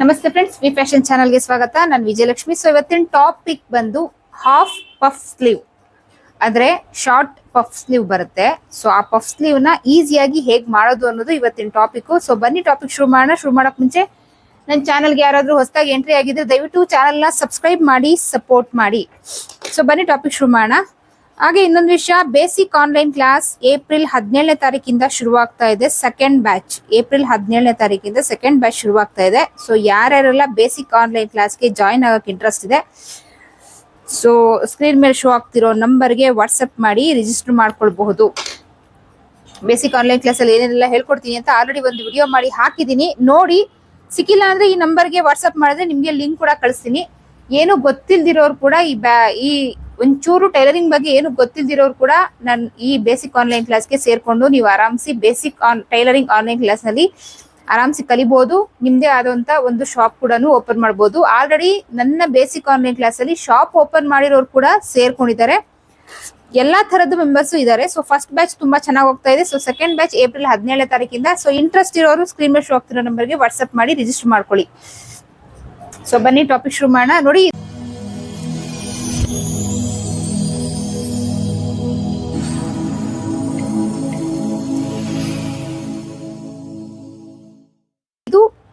ನಮಸ್ತೆ friends V fashion ಚಾನಲ್ಗೆ ಸ್ವಾಗತ. ನಾನು ವಿಜಯಲಕ್ಷ್ಮಿ. ಸೊ ಇವತ್ತಿನ ಟಾಪಿಕ್ ಬಂದು ಹಾಫ್ ಪಫ್ ಸ್ಲೀವ್ ಅಂದ್ರೆ ಶಾರ್ಟ್ ಪಫ್ ಸ್ಲೀವ್ ಬರುತ್ತೆ. ಸೊ ಆ ಪಫ್ ಸ್ಲೀವ್ನ ಈಸಿಯಾಗಿ ಹೇಗ್ ಮಾಡೋದು ಅನ್ನೋದು ಇವತ್ತಿನ ಟಾಪಿಕ್ ಸೊ ಬನ್ನಿ ಟಾಪಿಕ್ ಶುರು ಮಾಡೋಣ. ಶುರು ಮಾಡಕ್ ಮುಂಚೆ ನನ್ನ ಚಾನಲ್ಗೆ ಯಾರಾದ್ರೂ ಹೊಸದಾಗಿ ಎಂಟ್ರಿ ಆಗಿದ್ರೆ ದಯವಿಟ್ಟು ಚಾನಲ್ನ ಸಬ್ಸ್ಕ್ರೈಬ್ ಮಾಡಿ ಸಪೋರ್ಟ್ ಮಾಡಿ. ಸೊ ಬನ್ನಿ ಟಾಪಿಕ್ ಶುರು ಮಾಡೋಣ. ಹಾಗೆ ಇನ್ನೊಂದು ವಿಷಯ ಬೇಸಿಕ್ ಆನ್ಲೈನ್ ಕ್ಲಾಸ್ ಏಪ್ರಿಲ್ ಹದಿನೇಳನೇ ತಾರೀಕಿಂದ ಶುರುವಾಗ್ತಾ ಇದೆ ಸೆಕೆಂಡ್ ಬ್ಯಾಚ್ ಏಪ್ರಿಲ್ ಹದಿನೇಳನೇ ತಾರೀಕಿಂದ ಸೆಕೆಂಡ್ ಬ್ಯಾಚ್ ಶುರುವಾಗ್ತಾ ಇದೆ. ಸೊ ಯಾರ್ಯಾರೆಲ್ಲ ಬೇಸಿಕ್ ಆನ್ಲೈನ್ ಕ್ಲಾಸ್ಗೆ ಜಾಯಿನ್ ಆಗೋಕೆ ಇಂಟ್ರೆಸ್ಟ್ ಇದೆ ಸೊ ಸ್ಕ್ರೀನ್ ಮೇಲೆ ಶೋ ಆಗ್ತಿರೋ ನಂಬರ್ಗೆ ವಾಟ್ಸಪ್ ಮಾಡಿ ರಿಜಿಸ್ಟರ್ ಮಾಡ್ಕೊಳ್ಬಹುದು. ಬೇಸಿಕ್ ಆನ್ಲೈನ್ ಕ್ಲಾಸಲ್ಲಿ ಏನೇನೆಲ್ಲ ಹೇಳ್ಕೊಡ್ತೀನಿ ಅಂತ ಆಲ್ರೆಡಿ ಒಂದು ವಿಡಿಯೋ ಮಾಡಿ ಹಾಕಿದ್ದೀನಿ. ನೋಡಿ, ಸಿಕ್ಕಿಲ್ಲ ಅಂದ್ರೆ ಈ ನಂಬರ್ಗೆ ವಾಟ್ಸಪ್ ಮಾಡಿದ್ರೆ ನಿಮಗೆ ಲಿಂಕ್ ಕೂಡ ಕಳಿಸ್ತೀನಿ. ಏನು ಗೊತ್ತಿಲ್ದಿರೋರು ಕೂಡ ಈ ಬ್ಯಾ ಈ ಒಂಚೂರು ಟೈಲರಿಂಗ್ ಬಗ್ಗೆ ಏನು ಗೊತ್ತಿಲ್ದಿರೋರು ಕೂಡ ನಾನು ಈ ಬೇಸಿಕ್ ಆನ್ಲೈನ್ ಕ್ಲಾಸ್ಗೆ ಸೇರ್ಕೊಂಡು ನೀವು ಆರಾಮ್ಸಿ ಬೇಸಿಕ್ ಆನ್ ಟೈಲರಿಂಗ್ ಆನ್ಲೈನ್ ಕ್ಲಾಸ್ನಲ್ಲಿ ಆರಾಮ್ಸಿ ಕಲಿಬಹುದು ನಿಮ್ದೇ ಆದಂತ ಒಂದು ಶಾಪ್ ಕೂಡ ಓಪನ್ ಮಾಡಬಹುದು ಆಲ್ರೆಡಿ ನನ್ನ ಬೇಸಿಕ್ ಆನ್ಲೈನ್ ಕ್ಲಾಸ್ ಅಲ್ಲಿ ಶಾಪ್ ಓಪನ್ ಮಾಡಿರೋರು ಕೂಡ ಸೇರ್ಕೊಂಡಿದ್ದಾರೆ. ಎಲ್ಲಾ ತರದ ಮೆಂಬರ್ಸ್ ಇದ್ದಾರೆ ಸೊ ಫಸ್ಟ್ ಬ್ಯಾಚ್ ತುಂಬಾ ಚೆನ್ನಾಗಿ ಹೋಗ್ತಾ ಇದೆ. ಸೊ ಸೆಕೆಂಡ್ ಬ್ಯಾಚ್ ಏಪ್ರಿಲ್ ಹದಿನೇಳನೇ ತಾರೀಕಿಂದ. ಸೊ ಇಂಟ್ರೆಸ್ಟ್ ಇರೋರು ಸ್ಕ್ರೀನ್ ಮೇಲೆ ಶೋ ಆಗ್ತಿರೋ ನಂಬರ್ಗೆ ವಾಟ್ಸ್ಆಪ್ ಮಾಡಿ ರಿಜಿಸ್ಟರ್ ಮಾಡ್ಕೊಳ್ಳಿ. ಸೊ ಬನ್ನಿ ಟಾಪಿಕ್ ಶುರು ಮಾಡೋಣ. ನೋಡಿ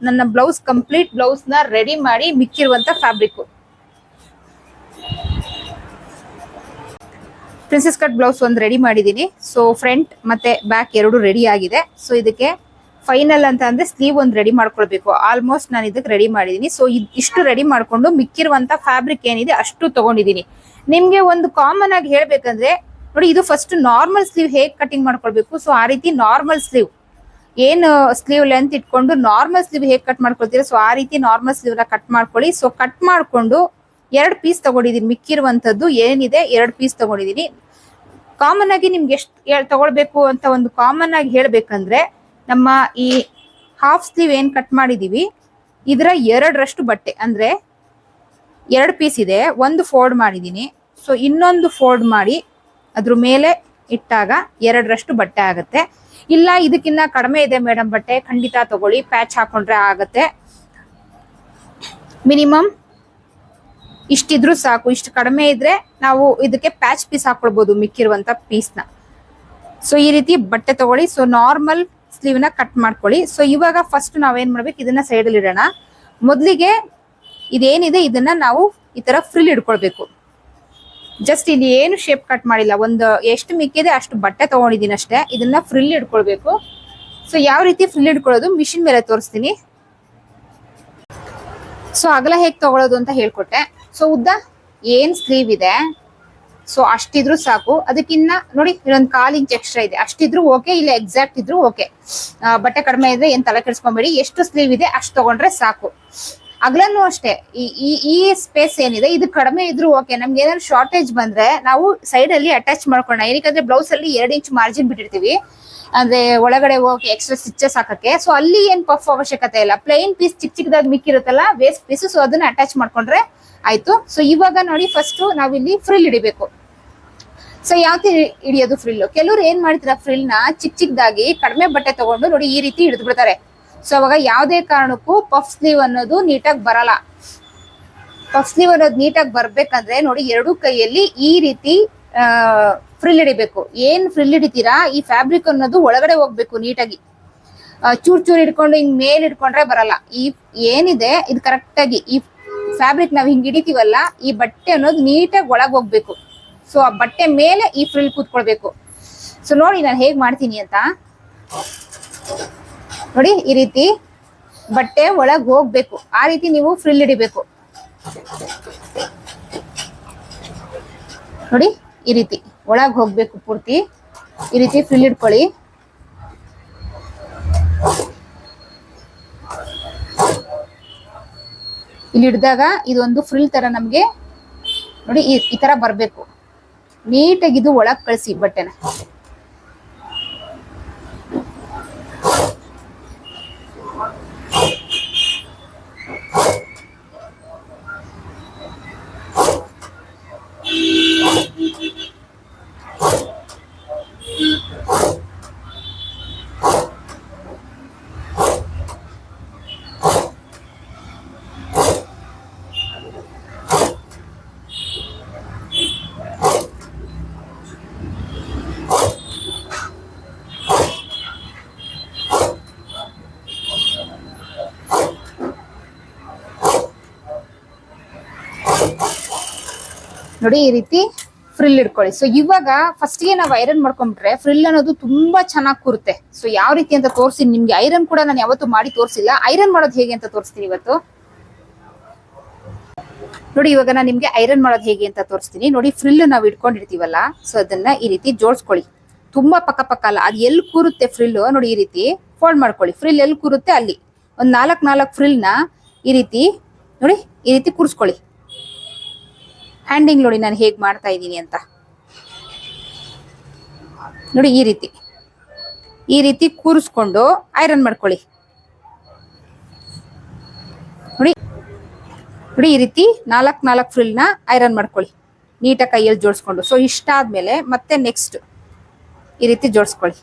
ನನ್ನ ಬ್ಲೌಸ್ ಕಂಪ್ಲೀಟ್ ಬ್ಲೌಸ್ನ ರೆಡಿ ಮಾಡಿ ಮಿಕ್ಕಿರುವಂತ ಫ್ಯಾಬ್ರಿಕ್. ಪ್ರಿನ್ಸಸ್ ಕಟ್ ಬ್ಲೌಸ್ ಒಂದು ರೆಡಿ ಮಾಡಿದ್ದೀನಿ ಸೊ ಫ್ರಂಟ್ ಮತ್ತೆ ಬ್ಯಾಕ್ ಎರಡು ರೆಡಿ ಆಗಿದೆ. ಸೊ ಇದಕ್ಕೆ ಫೈನಲ್ ಅಂತ ಅಂದ್ರೆ ಸ್ಲೀವ್ ಒಂದು ರೆಡಿ ಮಾಡ್ಕೊಳ್ಬೇಕು. ಆಲ್ಮೋಸ್ಟ್ ನಾನು ಇದಕ್ಕೆ ರೆಡಿ ಮಾಡಿದ್ದೀನಿ ಸೊ ಇಷ್ಟು ರೆಡಿ ಮಾಡ್ಕೊಂಡು ಮಿಕ್ಕಿರುವಂತ ಫ್ಯಾಬ್ರಿಕ್ ಏನಿದೆ ಅಷ್ಟು ತಗೊಂಡಿದ್ದೀನಿ ನಿಮಗೆ ಒಂದು ಕಾಮನ್ ಆಗಿ ಹೇಳಬೇಕಂದ್ರೆ, ನೋಡಿ, ಇದು ಫಸ್ಟ್ ನಾರ್ಮಲ್ ಸ್ಲೀವ್ ಹೇಗೆ ಕಟಿಂಗ್ ಮಾಡ್ಕೊಳ್ಬೇಕು? ಸೊ ಆ ರೀತಿ ನಾರ್ಮಲ್ ಸ್ಲೀವ್ ಏನು ಸ್ಲೀವ್ ಲೆಂತ್ ಇಟ್ಕೊಂಡು ನಾರ್ಮಲ್ ಸ್ಲೀವ್ ಹೇಗೆ ಕಟ್ ಮಾಡ್ಕೊಳ್ತೀರಾ? ಸೊ ಆ ರೀತಿ ನಾರ್ಮಲ್ ಸ್ಲೀವ್ನ ಕಟ್ ಮಾಡ್ಕೊಳ್ಳಿ. ಸೊ ಕಟ್ ಮಾಡಿಕೊಂಡು ಎರಡು ಪೀಸ್ ತಗೊಂಡಿದ್ದೀನಿ ಮಿಕ್ಕಿರುವಂಥದ್ದು ಏನಿದೆ, ಎರಡು ಪೀಸ್ ತಗೊಂಡಿದ್ದೀನಿ ಕಾಮನ್ ಆಗಿ ನಿಮ್ಗೆ ಎಷ್ಟು ತಗೊಳ್ಬೇಕು ಅಂತ ಒಂದು ಕಾಮನ್ ಆಗಿ ಹೇಳ್ಬೇಕಂದ್ರೆ, ನಮ್ಮ ಈ ಹಾಫ್ ಸ್ಲೀವ್ ಏನು ಕಟ್ ಮಾಡಿದೀವಿ? ಇದರ ಎರಡರಷ್ಟು ಬಟ್ಟೆ. ಅಂದ್ರೆ ಎರಡು ಪೀಸ್ ಇದೆ, ಒಂದು ಫೋಲ್ಡ್ ಮಾಡಿದ್ದೀನಿ ಸೊ ಇನ್ನೊಂದು ಫೋಲ್ಡ್ ಮಾಡಿ, ಅದ್ರ ಮೇಲೆ ಇಟ್ಟಾಗ ಎರಡರಷ್ಟು ಬಟ್ಟೆ ಆಗುತ್ತೆ. ಇಲ್ಲ ಇದಕ್ಕಿಂತ ಕಡಿಮೆ ಇದೆ ಮೇಡಮ್ ಬಟ್ಟೆ. ಖಂಡಿತ ತಗೊಳ್ಳಿ, ಪ್ಯಾಚ್ ಹಾಕೊಂಡ್ರೆ ಆಗತ್ತೆ. ಮಿನಿಮಮ್ ಇಷ್ಟಿದ್ರು ಸಾಕು. ಇಷ್ಟು ಕಡಿಮೆ ಇದ್ರೆ ನಾವು ಇದಕ್ಕೆ ಪ್ಯಾಚ್ ಪೀಸ್ ಹಾಕೊಳ್ಬಹುದು ಮಿಕ್ಕಿರುವಂತ ಪೀಸ್ನ ಸೊ ಈ ರೀತಿ ಬಟ್ಟೆ ತಗೊಳ್ಳಿ. ಸೊ ನಾರ್ಮಲ್ ಸ್ಲೀವ್ನ ಕಟ್ ಮಾಡ್ಕೊಳ್ಳಿ. ಸೊ ಇವಾಗ ಫಸ್ಟ್ ನಾವೇನ್ ಮಾಡ್ಬೇಕು? ಇದನ್ನ ಸೈಡ್ ಅಲ್ಲಿ ಇಡೋಣ. ಮೊದಲಿಗೆ ಇದೇನಿದೆ? ಇದನ್ನ ನಾವು ಈ ತರ ಫ್ರಿಲ್ ಇಡ್ಕೊಳ್ಬೇಕು. ಜಸ್ಟ್ ಇಲ್ಲಿ ಏನು ಶೇಪ್ ಕಟ್ ಮಾಡಿಲ್ಲ. ಒಂದು ಎಷ್ಟು ಮಿಕ್ಕಿದೆ ಅಷ್ಟು ಬಟ್ಟೆ ತಗೊಂಡಿದ್ದೀನಿ ಅಷ್ಟೇ. ಇದನ್ನ ಫ್ರಿಲ್ ಇಟ್ಕೊಳ್ಬೇಕು. ಸೊ ಯಾವ ರೀತಿ ಫ್ರಿಲ್ ಇಡ್ಕೊಳ್ಳೋದು ಮಿಷಿನ್ ಮೇಲೆ ತೋರಿಸ್ತೀನಿ. ಸೊ ಅಗಲ ಹೇಗೆ ತಗೊಳ್ಳೋದು ಅಂತ ಹೇಳ್ಕೊಟ್ಟೆ. ಸೊ ಉದ್ದ ಏನ್ ಸ್ಲೀವ್ ಇದೆ? ಸೊ ಅಷ್ಟಿದ್ರು ಸಾಕು. ಅದಕ್ಕಿನ್ನ ನೋಡಿ, ಇಲ್ಲೊಂದು ಕಾಲ್ ಇಂಚ್ ಎಕ್ಸ್ಟ್ರಾ ಇದೆ. ಅಷ್ಟಿದ್ರು ಓಕೆ ಇಲ್ಲ ಎಕ್ಸಾಕ್ಟ್ ಇದ್ರು ಓಕೆ ಬಟ್ಟೆ ಕಡಿಮೆ ಇದ್ರೆ ಏನ್ ತಲೆ ಕೆಡಿಸ್ಕೊಂಬೇಡಿ. ಎಷ್ಟು ಸ್ಲೀವ್ ಇದೆ ಅಷ್ಟು ತಗೊಂಡ್ರೆ ಸಾಕು. ಅಗ್ಲನ್ನು ಅಷ್ಟೇ. ಈ ಈ ಸ್ಪೇಸ್ ಏನಿದೆ, ಇದು ಕಡಿಮೆ ಇದ್ರು ಓಕೆ ನಮ್ಗೆ ಏನಾದ್ರು ಶಾರ್ಟೇಜ್ ಬಂದ್ರೆ ನಾವು ಸೈಡ್ ಅಲ್ಲಿ ಅಟ್ಯಾಚ್ ಮಾಡ್ಕೊಳ್ಳೋಣ. ಏನಕ್ಕೆ ಬ್ಲೌಸ್ ಅಲ್ಲಿ ಎರಡು ಇಂಚ್ ಮಾರ್ಜಿನ್ ಬಿಟ್ಟಿರ್ತೀವಿ. ಅಂದ್ರೆ ಒಳಗಡೆ ಹೋಗಿ ಎಕ್ಸ್ಟ್ರಾ ಸ್ಟಿಚಸ್ ಹಾಕಕ್ಕೆ. ಸೊ ಅಲ್ಲಿ ಏನ್ ಪಫ್ ಅವಶ್ಯಕತೆ ಇಲ್ಲ. ಪ್ಲೈನ್ ಪೀಸ್ ಚಿಕ್ಕ ಚಿಕ್ಕದಾಗಿ ಮಿಕ್ಕಿರುತ್ತಲ್ಲ ವೇಸ್ಟ್ ಪೀಸ್ ಸೊ ಅದನ್ನ ಅಟ್ಯಾಚ್ ಮಾಡ್ಕೊಂಡ್ರೆ ಆಯ್ತು. ಸೊ ಇವಾಗ ನೋಡಿ ಫಸ್ಟ್ ನಾವಿಲ್ಲಿ ಫ್ರಿಲ್ ಹಿಡಿಬೇಕು. ಸೊ ಯಾವ ಹಿಡಿಯೋದು ಫ್ರಿಲ್ ಕೆಲವ್ರು ಏನ್ ಮಾಡ್ತೀರಾ ಫ್ರಿಲ್ನ ಚಿಕ್ಕ ಚಿಕ್ಕದಾಗಿ ಕಡಿಮೆ ಬಟ್ಟೆ ತಗೊಂಡು ನೋಡಿ ಈ ರೀತಿ ಹಿಡಿದು ಬಿಡ್ತಾರೆ. ಸೊ ಅವಾಗ ಯಾವುದೇ ಕಾರಣಕ್ಕೂ ಪಫ್ ಸ್ಲೀವ್ ಅನ್ನೋದು ನೀಟಾಗಿ ಬರಲ್ಲ. ಪಫ್ ಸ್ಲೀವ್ ಅನ್ನೋದು ನೀಟಾಗಿ ಬರ್ಬೇಕಂದ್ರೆ ನೋಡಿ ಎರಡು ಕೈಯಲ್ಲಿ ಈ ರೀತಿ ಫ್ರಿಲ್ ಹಿಡಿಬೇಕು. ಏನ್ ಫ್ರಿಲ್ ಹಿಡಿತೀರಾ? ಈ ಫ್ಯಾಬ್ರಿಕ್ ಅನ್ನೋದು ಒಳಗಡೆ ಹೋಗ್ಬೇಕು ನೀಟಾಗಿ. ಚೂರ್ ಚೂರ್ ಹಿಡ್ಕೊಂಡು ಹಿಂಗ್ ಮೇಲ್ ಹಿಡ್ಕೊಂಡ್ರೆ ಬರಲ್ಲ. ಈ ಏನಿದೆ, ಇದು ಕರೆಕ್ಟ್ ಆಗಿ ಈ ಫ್ಯಾಬ್ರಿಕ್ ನಾವ್ ಹಿಂಗ್ ಹಿಡಿತೀವಲ್ಲ, ಈ ಬಟ್ಟೆ ಅನ್ನೋದು ನೀಟಾಗಿ ಒಳಗ್ ಹೋಗ್ಬೇಕು. ಸೊ ಆ ಬಟ್ಟೆ ಮೇಲೆ ಈ ಫ್ರಿಲ್ ಕೂತ್ಕೊಳ್ಬೇಕು. ಸೊ ನೋಡಿ ನಾನು ಹೇಗ್ ಮಾಡ್ತೀನಿ ಅಂತ. ನೋಡಿ ಈ ರೀತಿ ಬಟ್ಟೆ ಒಳಗೆ ಹೋಗ್ಬೇಕು. ಆ ರೀತಿ ನೀವು ಫ್ರಿಲ್ ಹಿಡಿಬೇಕು. ನೋಡಿ ಈ ರೀತಿ ಒಳಗೆ ಹೋಗ್ಬೇಕು ಪೂರ್ತಿ. ಈ ರೀತಿ ಫ್ರಿಲ್ ಹಿಡ್ಕೊಳ್ಳಿ. ಇಲ್ಲಿ ಹಿಡ್ದಾಗ ಇದೊಂದು ಫ್ರಿಲ್ ತರ ನಮ್ಗೆ ನೋಡಿ ಈ ತರ ಬರ್ಬೇಕು. ನೀಟಾಗಿ ಇದು ಒಳಗ್ ಕಳಿಸಿ ಬಟ್ಟೆನ. ನೋಡಿ ಈ ರೀತಿ ಫ್ರಿಲ್ ಇಟ್ಕೊಳ್ಳಿ ಸೊ ಇವಾಗ ಫಸ್ಟ್ಗೆ ನಾವು ಐರನ್ ಮಾಡ್ಕೊಂಡ್ಬಿಟ್ರೆ ಫ್ರಿಲ್ ಅನ್ನೋದು ತುಂಬಾ ಚೆನ್ನಾಗಿ ಕೂರುತ್ತೆ. ಸೊ ಯಾವ ರೀತಿ ಅಂತ ತೋರಿಸಿ ನಿಮ್ಗೆ ಐರನ್ ಕೂಡ ನಾನು ಯಾವತ್ತೂ ಮಾಡಿ ತೋರಿಸಿಲ್ಲ. ಐರನ್ ಮಾಡೋದು ಹೇಗೆ ಅಂತ ತೋರಿಸ್ತೀನಿ ಇವತ್ತು. ನೋಡಿ, ಇವಾಗ ನಾನು ನಿಮ್ಗೆ ಐರನ್ ಮಾಡೋದು ಹೇಗೆ ಅಂತ ತೋರಿಸ್ತೀನಿ. ನೋಡಿ ಫ್ರಿಲ್ ನಾವು ಇಟ್ಕೊಂಡಿರ್ತೀವಲ್ಲ ಸೊ ಅದನ್ನ ಈ ರೀತಿ ಜೋಡಿಸ್ಕೊಳ್ಳಿ. ತುಂಬಾ ಪಕ್ಕ ಪಕ್ಕ ಅಲ್ಲ, ಅದು ಎಲ್ಲಿ ಕೂರುತ್ತೆ ಫ್ರಿಲ್ ನೋಡಿ, ಈ ರೀತಿ ಫೋಲ್ಡ್ ಮಾಡ್ಕೊಳ್ಳಿ. ಫ್ರಿಲ್ ಎಲ್ಲಿ ಕೂರುತ್ತೆ ಅಲ್ಲಿ. ಒಂದ್ ನಾಲ್ಕ್ ನಾಲ್ಕು ಫ್ರಿಲ್ನ ಈ ರೀತಿ, ನೋಡಿ, ಈ ರೀತಿ ಕೂರಿಸ್ಕೊಳ್ಳಿ. ಹ್ಯಾಂಡಿಂಗ್ ನೋಡಿ ನಾನು ಹೇಗೆ ಮಾಡ್ತಾ ಇದ್ದೀನಿ ಅಂತ. ನೋಡಿ ಈ ರೀತಿ. ಈ ರೀತಿ ಕೂರಿಸ್ಕೊಂಡು ಐರನ್ ಮಾಡ್ಕೊಳ್ಳಿ. ನೋಡಿ. ನೋಡಿ ಈ ರೀತಿ ನಾಲ್ಕು ನಾಲ್ಕು ಫ್ರಿಲ್ನ ಐರನ್ ಮಾಡ್ಕೊಳ್ಳಿ. ನೀಟಾಗಿ ಕೈಯಲ್ಲಿ ಜೋಡಿಸ್ಕೊಂಡು. ಸೊ ಇಷ್ಟ ಆದ್ಮೇಲೆ ಮತ್ತೆ ನೆಕ್ಸ್ಟ್ ಈ ರೀತಿ ಜೋಡಿಸ್ಕೊಳ್ಳಿ.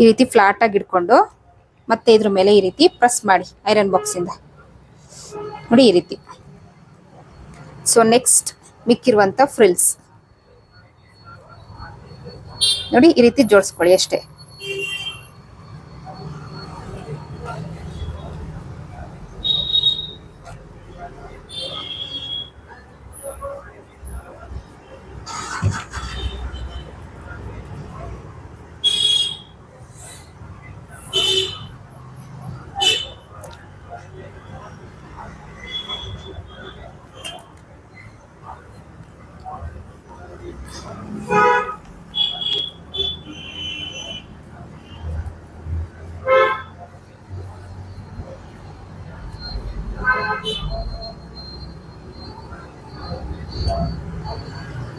ಈ ರೀತಿ ಫ್ಲಾಟ್ ಆಗಿ ಇಟ್ಕೊಂಡು ಮತ್ತೆ ಇದ್ರ ಮೇಲೆ ಈ ರೀತಿ ಪ್ರೆಸ್ ಮಾಡಿ ಐರನ್ ಬಾಕ್ಸ್ ಇಂದ. ನೋಡಿ ಈ ರೀತಿ. ಸೊ ನೆಕ್ಸ್ಟ್ ಮಿಕ್ಕಿರುವಂತ ಫ್ರಿಲ್ಸ್ ನೋಡಿ ಈ ರೀತಿ ಜೋಡಿಸ್ಕೊಳ್ಳಿ ಅಷ್ಟೇ.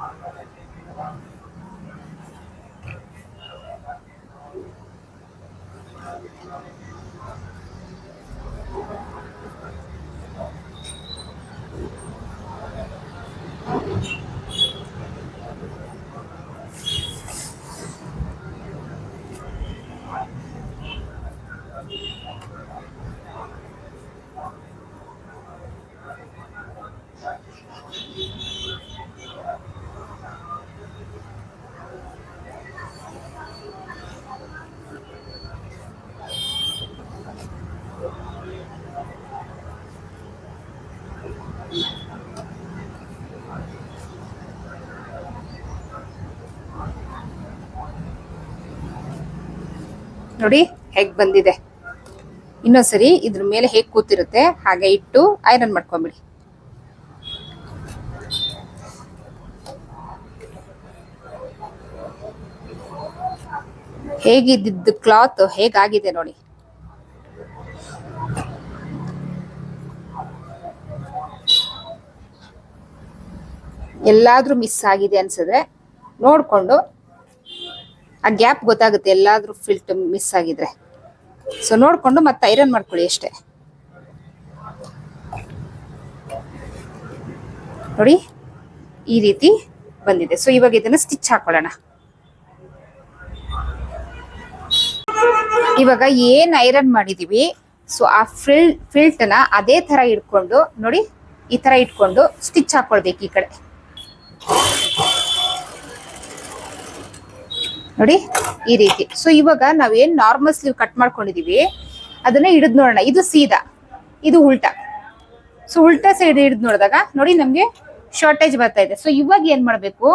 Thank you. ನೋಡಿ ಹೇಗ್ ಬಂದಿದೆ. ಇನ್ನೊಂದ್ಸರಿ ಇದ್ರ ಮೇಲೆ ಹೇಗೆ ಕೂತಿರುತ್ತೆ, ಹಾಗೆ ಇಟ್ಟು ಐರನ್ ಮಾಡ್ಕೊಂಬಿಡಿ. ಹೇಗಿದ್ದಿದ್ದು ಕ್ಲಾತ್ ಹೇಗಾಗಿದೆ ನೋಡಿ. ಎಲ್ಲಾದ್ರೂ ಮಿಸ್ ಆಗಿದೆ ಅನ್ಸಿದ್ರೆ ನೋಡ್ಕೊಂಡು ಆ ಗ್ಯಾಪ್ ಗೊತ್ತಾಗುತ್ತೆ, ಎಲ್ಲಾದ್ರೂ ಫಿಲ್ಟ್ ಮಿಸ್ ಆಗಿದ್ರೆ. ಸೊ ನೋಡ್ಕೊಂಡು ಮತ್ತೆ ಐರನ್ ಮಾಡ್ಕೊಳ್ಳಿ ಅಷ್ಟೇ. ನೋಡಿ, ಈ ರೀತಿ ಬಂದಿದೆ. ಸೊ ಇವಾಗ ಇದನ್ನ ಸ್ಟಿಚ್ ಹಾಕೊಳ್ಳೋಣ. ಇವಾಗ ಏನ್ ಐರನ್ ಮಾಡಿದೀವಿ ಸೊ ಆ ಫಿಲ್ ಫಿಲ್ಟ್ನ ಅದೇ ತರ ಇಟ್ಕೊಂಡು, ನೋಡಿ, ಈ ತರ ಇಟ್ಕೊಂಡು ಸ್ಟಿಚ್ ಹಾಕೊಳ್ಬೇಕು ಈ ಕಡೆ. ನೋಡಿ, ಈ ರೀತಿ. ಸೊ ಇವಾಗ ನಾವೇನ್ ನಾರ್ಮಲ್ ಸ್ಲೀವ್ ಕಟ್ ಮಾಡ್ಕೊಂಡಿದೀವಿ, ಅದನ್ನ ಹಿಡಿದ್ ನೋಡೋಣ. ಇದು ಸೀದಾ, ಇದು ಉಲ್ಟಾ. ಸೊ ಉಲ್ಟಾ ಸೈಡ್ ಹಿಡಿದು ನೋಡಿದಾಗ, ನೋಡಿ ನಮ್ಗೆ ಶಾರ್ಟೇಜ್ ಬರ್ತಾ ಇದೆ. ಸೊ ಇವಾಗ ಏನ್ ಮಾಡ್ಬೇಕು?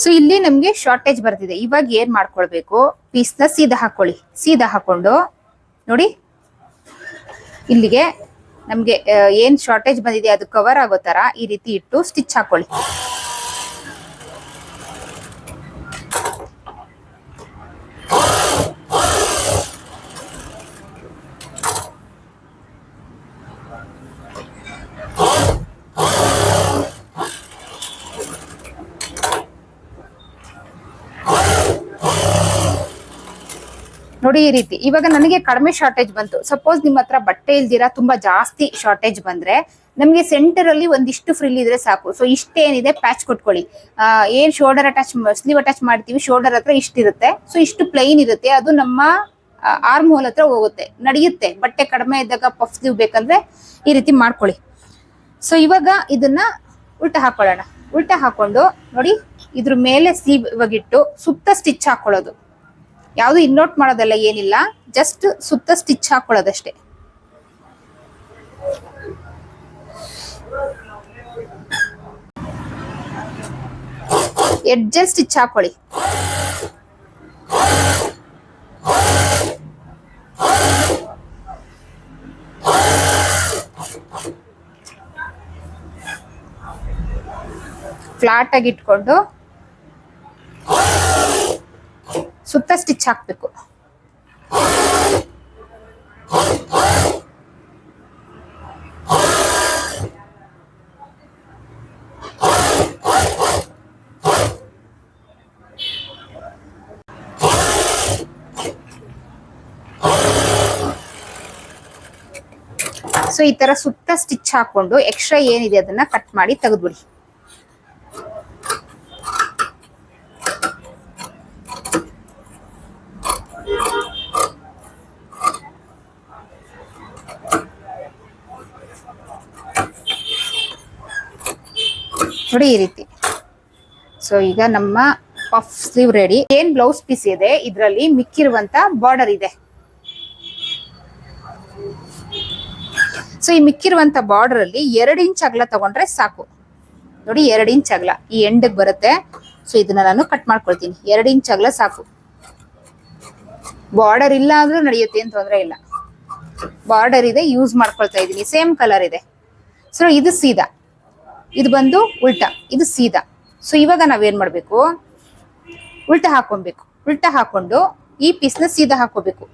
ಸೊ ಇಲ್ಲಿ ನಮ್ಗೆ ಶಾರ್ಟೇಜ್ ಬರ್ತಿದೆ. ಇವಾಗ ಏನ್ ಮಾಡ್ಕೊಳ್ಬೇಕು? ಪೀಸ್ ಸೀದಾ ಹಾಕೊಳ್ಳಿ. ಸೀದಾ ಹಾಕೊಂಡು, ನೋಡಿ. ಇಲ್ಲಿಗೆ ನಮ್ಗೆ ಏನ್ ಶಾರ್ಟೇಜ್ ಬಂದಿದೆ, ಅದು ಕವರ್ ಆಗೋ ತರ ಈ ರೀತಿ ಇಟ್ಟು ಸ್ಟಿಚ್ ಹಾಕೊಳ್ಳಿ. ನೋಡಿ ಈ ರೀತಿ. ಇವಾಗ ನನಗೆ ಕಡಿಮೆ ಶಾರ್ಟೇಜ್ ಬಂತು. ಸಪೋಸ್ ನಿಮ್ಮ ಹತ್ರ ಬಟ್ಟೆ ಇಲ್ದಿರಾ ತುಂಬಾ ಜಾಸ್ತಿ ಶಾರ್ಟೇಜ್ ಬಂದ್ರೆ ನಮಗೆ ಸೆಂಟರ್ ಅಲ್ಲಿ ಒಂದಿಷ್ಟು ಫ್ರಿಲ್ ಇದ್ರೆ ಸಾಕು. ಸೊ ಇಷ್ಟೇನಿದೆ ಪ್ಯಾಚ್ ಕೊಟ್ಕೊಳ್ಳಿ. ಏನ್ ಶೋಲ್ಡರ್ ಅಟ್ಯಾಚ್ ಸ್ಲೀವ್ ಅಟ್ಯಾಚ್ ಮಾಡ್ತೀವಿ ಶೋಲ್ಡರ್ ಹತ್ರ ಇಷ್ಟಿರುತ್ತೆ ಸೊ ಇಷ್ಟು ಪ್ಲೈನ್ ಇರುತ್ತೆ. ಅದು ನಮ್ಮ ಆರ್ಮ್ ಹೋಲ್ ಹತ್ರ ಹೋಗುತ್ತೆ. ನಡೆಯುತ್ತೆ. ಬಟ್ಟೆ ಕಡಿಮೆ ಇದ್ದಾಗ ಪಫ್ ಸ್ಲೀವ್ ಬೇಕಂದ್ರೆ ಈ ರೀತಿ ಮಾಡ್ಕೊಳ್ಳಿ. ಸೊ ಇವಾಗ ಇದನ್ನ ಉಲ್ಟಾ ಹಾಕೊಳ್ಳೋಣ. ಉಲ್ಟಾ ಹಾಕೊಂಡು ನೋಡಿ ಇದ್ರ ಮೇಲೆ ಸ್ಲೀವ್ ಇವಾಗಿಟ್ಟು ಸುತ್ತ ಸ್ಟಿಚ್ ಹಾಕೊಳ್ಳೋದು. ಯಾವುದು ಇನ್ನೋಟ್ ಮಾಡೋದಲ್ಲ ಏನಿಲ್ಲ ಜಸ್ಟ್ ಸುತ್ತ ಸ್ಟಿಚ್ ಹಾಕೊಳ್ಳೋದಷ್ಟೇ. ಎಡ್ಜಲ್ ಸ್ಟಿಚ್ ಹಾಕೊಳ್ಳಿ. ಫ್ಲಾಟ್ ಆಗಿ ಇಟ್ಕೊಂಡು ಸುತ್ತ ಸ್ಟಿಚ್ ಹಾಕಬೇಕು. ಸೊ ಈ ತರ ಸುತ್ತ ಸ್ಟಿಚ್ ಹಾಕೊಂಡು ಎಕ್ಸ್ಟ್ರಾ ಏನಿದೆ ಅದನ್ನ ಕಟ್ ಮಾಡಿ ತೆಗೆದ್ಬಿಡಿ. ನೋಡಿ ಈ ರೀತಿ. ಸೊ ಈಗ ನಮ್ಮ ಪಫ್ ಸ್ಲೀವ್ ರೆಡಿ ಏನ್ ಬ್ಲೌಸ್ ಪೀಸ್ ಇದೆ? ಇದರಲ್ಲಿ ಮಿಕ್ಕಿರುವಂತ ಬಾರ್ಡರ್ ಇದೆ. ಸೊ ಈ ಮಿಕ್ಕಿರುವಂತ ಬಾರ್ಡರ್ ಅಲ್ಲಿ ಎರಡು ಇಂಚ್ ಅಗಲ ತಗೊಂಡ್ರೆ ಸಾಕು. ನೋಡಿ ಎರಡು ಇಂಚ್ ಅಗಲ. ಈ ಎಂಡ್ ಬರುತ್ತೆ. ಸೊ ಇದನ್ನ ನಾನು ಕಟ್ ಮಾಡ್ಕೊಳ್ತೀನಿ. ಎರಡು ಇಂಚ್ ಅಗಲ ಸಾಕು. ಬಾರ್ಡರ್ ಇಲ್ಲ ಅಂದ್ರೂ ನಡೆಯುತ್ತೆ ಅಂತ ತೊಂದರೆ ಇಲ್ಲ. ಬಾರ್ಡರ್ ಇದೆ ಯೂಸ್ ಮಾಡ್ಕೊಳ್ತಾ ಇದ್ದೀನಿ. ಸೇಮ್ ಕಲರ್ ಇದೆ. ಸೊ ಇದು ಸೀದಾ. ಇದು ಬಂದು ಉಲ್ಟಾ, ಇದು ಸೀದಾ. ಸೊ ಇವಾಗ ನಾವೇನ್ ಮಾಡ್ಬೇಕು? ಉಲ್ಟಾ ಹಾಕೊಬೇಕು ಉಲ್ಟಾ ಹಾಕೊಂಡು ಈ ಪೀಸ್ನ ಸೀದಾ ಹಾಕೋಬೇಕು.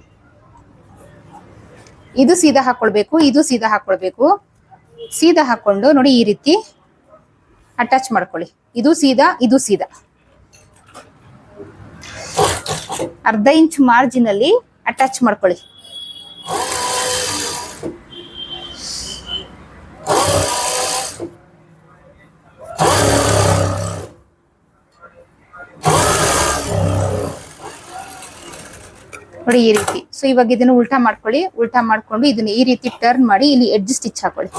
ಇದು ಸೀದಾ ಹಾಕೊಳ್ಬೇಕು, ಇದು ಸೀದಾ ಹಾಕೊಳ್ಬೇಕು. ಸೀದಾ ಹಾಕೊಂಡು ನೋಡಿ ಈ ರೀತಿ ಅಟ್ಯಾಚ್ ಮಾಡ್ಕೊಳ್ಳಿ. ಇದು ಸೀದಾ ಇದು ಸೀದಾ. ಅರ್ಧ ಇಂಚ್ ಮಾರ್ಜಿನ್ ಅಲ್ಲಿ ಅಟ್ಯಾಚ್ ಮಾಡ್ಕೊಳ್ಳಿ. ನೋಡಿ ಈ ರೀತಿ. ಸೊ ಇವಾಗ ಇದನ್ನ ಉಲ್ಟಾ ಮಾಡ್ಕೊಳ್ಳಿ. ಉಲ್ಟಾ ಮಾಡ್ಕೊಂಡು ಇದನ್ನ ಈ ರೀತಿ ಟರ್ನ್ ಮಾಡಿ ಇಲ್ಲಿ ಎಡ್ಜ್ ಸ್ಟಿಚ್ ಹಾಕೊಳ್ಳಿ.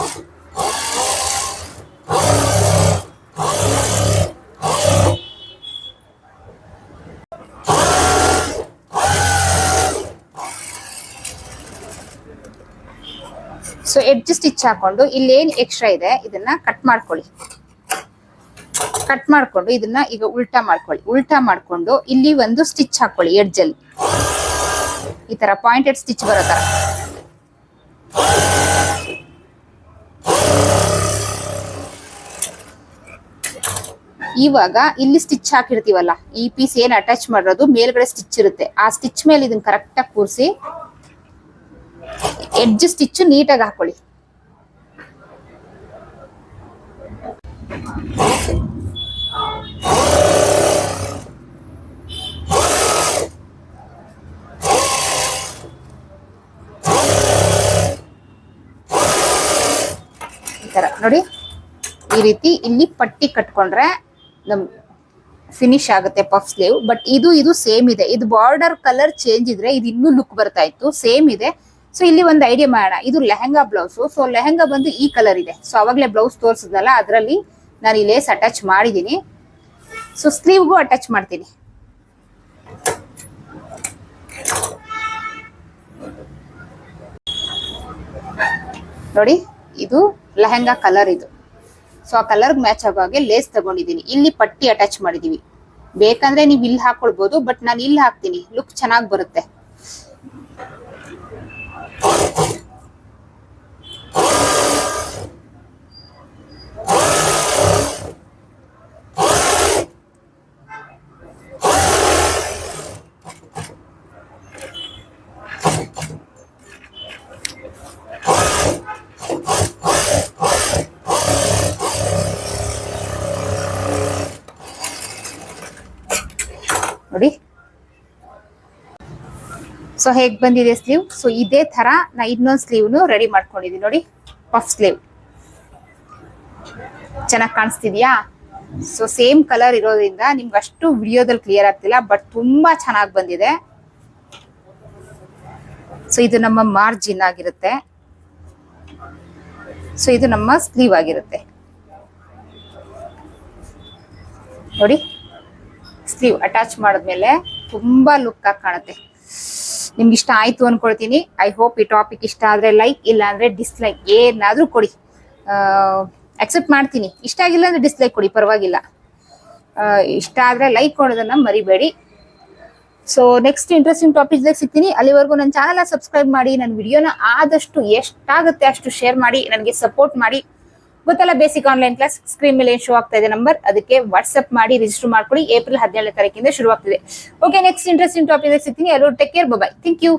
ಸೊ ಎಡ್ಜ್ ಸ್ಟಿಚ್ ಹಾಕೊಂಡು ಇಲ್ಲಿ ಏನ್ ಎಕ್ಸ್ಟ್ರಾ ಇದೆ? ಇದನ್ನ ಕಟ್ ಮಾಡ್ಕೊಳ್ಳಿ. ಕಟ್ ಮಾಡ್ಕೊಂಡು ಇದನ್ನ ಈಗ ಉಲ್ಟಾ ಮಾಡ್ಕೊಳ್ಳಿ. ಉಲ್ಟಾ ಮಾಡ್ಕೊಂಡು ಇಲ್ಲಿ ಒಂದು ಸ್ಟಿಚ್ ಹಾಕೊಳ್ಳಿ ಎಡ್ಜ್ ಅಲ್ಲಿ. ಈ ತರ ಪಾಯಿಂಟೆಡ್ ಸ್ಟಿಚ್ ಬರೋ ತರ. ಇವಾಗ ಇಲ್ಲಿ ಸ್ಟಿಚ್ ಹಾಕಿರ್ತೀವಲ್ಲ, ಈ ಪೀಸ್ ಏನ್ ಅಟ್ಯಾಚ್ ಮಾಡಿರೋದು, ಮೇಲ್ಗಡೆ ಸ್ಟಿಚ್ ಇರುತ್ತೆ. ಆ ಸ್ಟಿಚ್ ಮೇಲೆ ಇದನ್ನ ಕರೆಕ್ಟ್ ಆಗಿ ಕೂರಿಸಿ ಎಡ್ಜ್ ಸ್ಟಿಚ್ ನೀಟಾಗಿ ಹಾಕೊಳ್ಳಿ. ಈ ನೋಡಿ, ಈ ರೀತಿ ಇಲ್ಲಿ ಪಟ್ಟಿ ಕಟ್ಕೊಂಡ್ರೆ ನಮ್ ಫಿನಿಶ್ ಆಗುತ್ತೆ ಪಫ್ ಸ್ಲೀವ್ ಬಟ್ ಇದು ಇದು ಸೇಮ್ ಇದೆ. ಇದು ಬಾರ್ಡರ್ ಕಲರ್ ಚೇಂಜ್ ಇದ್ರೆ ಇದು ಇನ್ನೂ ಲುಕ್ ಬರ್ತಾ ಇತ್ತು. ಸೇಮ್ ಇದೆ. ಸೊ ಇಲ್ಲಿ ಒಂದು ಐಡಿಯಾ ಮಾಡೋಣ. ಇದು ಲೆಹಂಗಾ ಬ್ಲೌಸ್ ಸೊ ಲೆಹಂಗಾ ಬಂದು ಈ ಕಲರ್ ಇದೆ. ಸೊ ಅವಾಗಲೇ ಬ್ಲೌಸ್ ತೋರಿಸಿದ್ನಲ್ಲ, ಅದರಲ್ಲಿ ನಾನು ಈ ಲೇಸ್ ಅಟ್ಯಾಚ್ ಮಾಡಿದ್ದೀನಿ ಸೊ ಸ್ಲೀವ್ಗೂ ಅಟ್ಯಾಚ್ ಮಾಡ್ತೀನಿ. ನೋಡಿ. ಇದು ಲೆಹೆಂಗಾ ಕಲರ್ ಇದು. ಸೊ ಆ ಕಲರ್ ಮ್ಯಾಚ್ ಆಗೋ ಹಾಗೆ ಲೇಸ್ ತಗೊಂಡಿದ್ದೀನಿ ಇಲ್ಲಿ ಪಟ್ಟಿ ಅಟ್ಯಾಚ್ ಮಾಡಿದೀವಿ. ಬೇಕಂದ್ರೆ ನೀವು ಇಲ್ಲಿ ಹಾಕೊಳ್ಬಹುದು ಬಟ್ ನಾನು ಇಲ್ಲಿ ಹಾಕ್ತೀನಿ. ಲುಕ್ ಚೆನ್ನಾಗಿ ಬರುತ್ತೆ. ಸೊ ಹೇಗ್ ಬಂದಿದೆ ಸ್ಲೀವ್ ಸೊ ಇದೇ ತರ ನಾ ಇನ್ನೊಂದು ಸ್ಲೀವ್ನು ರೆಡಿ ಮಾಡ್ಕೊಂಡಿದ್ದೀನಿ. ನೋಡಿ ಪಫ್ ಸ್ಲೀವ್ ಚೆನ್ನಾಗಿ ಕಾಣಿಸ್ತಿದ್ಯಾ? ಸೊ ಸೇಮ್ ಕಲರ್ ಇರೋದ್ರಿಂದ ನಿಮ್ಗೆ ಅಷ್ಟು ವಿಡಿಯೋದಲ್ಲಿ ಕ್ಲಿಯರ್ ಆಗ್ತಿಲ್ಲ ಬಟ್ ತುಂಬಾ ಚೆನ್ನಾಗಿ ಬಂದಿದೆ. ಸೊ ಇದು ನಮ್ಮ ಮಾರ್ಜಿನ್ ಆಗಿರುತ್ತೆ. ಸೊ ಇದು ನಮ್ಮ ಸ್ಲೀವ್ ಆಗಿರುತ್ತೆ. ನೋಡಿ ಸ್ಲೀವ್ ಅಟ್ಯಾಚ್ ಮಾಡಿದ್ಮೇಲೆ ತುಂಬಾ ಲುಕ್ ಆಗಿ ಕಾಣುತ್ತೆ. ನಿಮ್ಗೆ ಇಷ್ಟ ಆಯ್ತು ಅನ್ಕೊಳ್ತೀನಿ. ಐ ಹೋಪ್ ಈ ಟಾಪಿಕ್ ಇಷ್ಟ ಆದ್ರೆ ಲೈಕ್ ಇಲ್ಲ ಅಂದ್ರೆ ಡಿಸ್ಲೈಕ್ ಏನಾದ್ರೂ ಕೊಡಿ. ಅಕ್ಸೆಪ್ಟ್ ಮಾಡ್ತೀನಿ. ಇಷ್ಟ ಆಗಿಲ್ಲ ಅಂದ್ರೆ ಡಿಸ್ಲೈಕ್ ಕೊಡಿ, ಪರವಾಗಿಲ್ಲ. ಇಷ್ಟ ಆದ್ರೆ ಲೈಕ್ ಕೊಡೋದನ್ನ ಮರಿಬೇಡಿ. ಸೊ ನೆಕ್ಸ್ಟ್ ಇಂಟ್ರೆಸ್ಟಿಂಗ್ ಟಾಪಿಕ್ ಸಿಗ್ತೀನಿ. ಅಲ್ಲಿವರೆಗೂ ನನ್ನ ಚಾನಲ್ ಸಬ್ಸ್ಕ್ರೈಬ್ ಮಾಡಿ. ನನ್ನ ವಿಡಿಯೋನ ಆದಷ್ಟು ಎಷ್ಟಾಗುತ್ತೆ ಅಷ್ಟು ಶೇರ್ ಮಾಡಿ. ನನಗೆ ಸಪೋರ್ಟ್ ಮಾಡಿ. ಗೊತ್ತಲ್ಲ ಬೇಸಿಕ್ ಆನ್ಲೈನ್ ಕ್ಲಾಸ್ ಸ್ಕ್ರೀನ್ ಮೇಲೆ ಶೋ ಆಗ್ತಾ ಇದೆ ನಂಬರ್ ಅದಕ್ಕೆ ವಾಟ್ಸ್ಆಪ್ ಮಾಡಿ ರಿಜಿಸ್ಟರ್ ಮಾಡ್ಕೊಳ್ಳಿ. ಏಪ್ರಿಲ್ ಹದಿನೇಳನೇ ತಾರೀಕಿಂದ ಶುರು ಆಗ್ತಿದೆ ಓಕೆ ನೆಕ್ಸ್ಟ್ ಇಂಟ್ರೆಸ್ಟಿಂಗ್ ಟಾಪಿಕ್ ಸಿಗ್ತೀನಿ. ಎಲ್ಲರೂ take care bye thank you